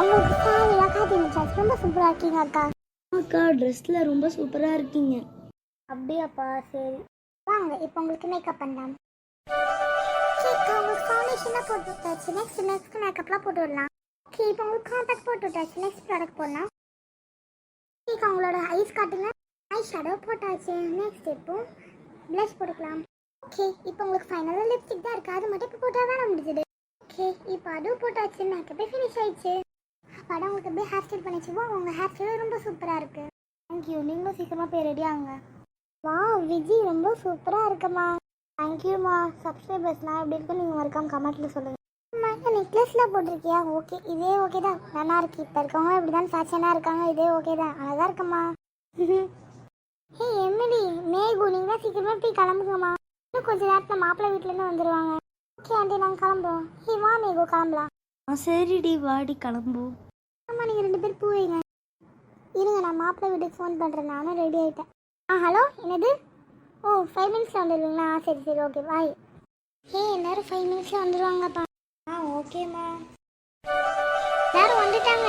உங்களுக்கு முடிச்சாச்சு ரொம்ப சூப்பராக இருக்கீங்க அக்கா. அக்கா ட்ரெஸ்ல ரொம்ப சூப்பரா இருக்கீங்க. அப்படியாப்பா சரி. வாங்க இப்போ உங்களுக்கு மேக்கப் பண்ணலாம். உங்களுக்கு ஃபவுண்டேஷனாக போட்டு விட்டாச்சு. நெக்ஸ்ட் நெக்ஸ்ட் மேக்கப்லாம் போட்டு விடலாம். ஓகே இப்போ உங்களுக்கு காம்பேக்ட் போட்டு விட்டாச்சு. நெக்ஸ்ட் ப்ராடக்ட் போடலாம். ஓகே உங்களோட ஐஸ் காட்டுங்க. ஐ ஷேடோ போட்டாச்சு. நெக்ஸ்ட் இப்போ ப்ளஷ் போட்டுக்கலாம். ஓகே இப்போ உங்களுக்கு ஃபைனலாக லிப்ஸ்டிக் தான் இருக்குது அது மட்டும் இப்போ போட்டால் வேணாம் முடிஞ்சது. ஓகே இப்போ அதுவும் போட்டாச்சு. மேக்கப்பே ஃபினிஷ் ஆயிடுச்சு. படம் உங்களுக்கு அப்படியே ஹேர் ஸ்டைல் பண்ணிச்சுவோ உங்கள் ஹேர் ஸ்டைல் ரொம்ப சூப்பராக இருக்குது தேங்க்யூ நீங்களும் சீக்கிரமாக போய் ரெடி ஆகுங்க. வா விஜி ரொம்ப சூப்பராக இருக்குமா தேங்க்யூம்மா சப்ஸ்கிரைபர்ஸ்லாம் எப்படி இருக்கும் நீங்கள் மறக்காம கமெண்ட்டில் சொல்லுங்கள் அம்மா நெக்லஸ்லாம் போட்டிருக்கியா? ஓகே இதே ஓகே தான். நல்லா இருக்கு. இப்போ இருக்கவங்க இப்படி தான் ஃபேஷனாக இருக்காங்க. இதே ஓகே தான். அழகாக இருக்கம்மா. ஹே எம்எடி மேகு நீங்கள் தான் சீக்கிரமாக போய் கிளம்புங்கம்மா. இன்னும் கொஞ்ச நேரத்தில் மாப்பிள்ளை வீட்டிலேருந்து வந்துடுவாங்க ஓகே ஆண்டி நாங்கள் கிளம்புறோம். ஹே வா மேகு கிளம்பலாம். சரிடி வாடி கிளம்பு ஆமாம் நீங்கள் ரெண்டு பேர் பூ வைங்க. இருங்க நான் மாப்பிள்ளை வீட்டுக்கு ஃபோன் பண்ணுறேன் நானும் ரெடி ஆகிட்டேன் ஆ ஹலோ என்னது? ஓ ஃபைவ் மினிட்ஸில் வந்துடுவீங்களா ஆ சரி சரி ஓகே பாய் ஏ எல்லோரும் ஃபைவ் மினிட்ஸில் வந்துடுவாங்கப்பா ஆ ஓகேம்மா எல்லாரும் வந்துட்டாங்க.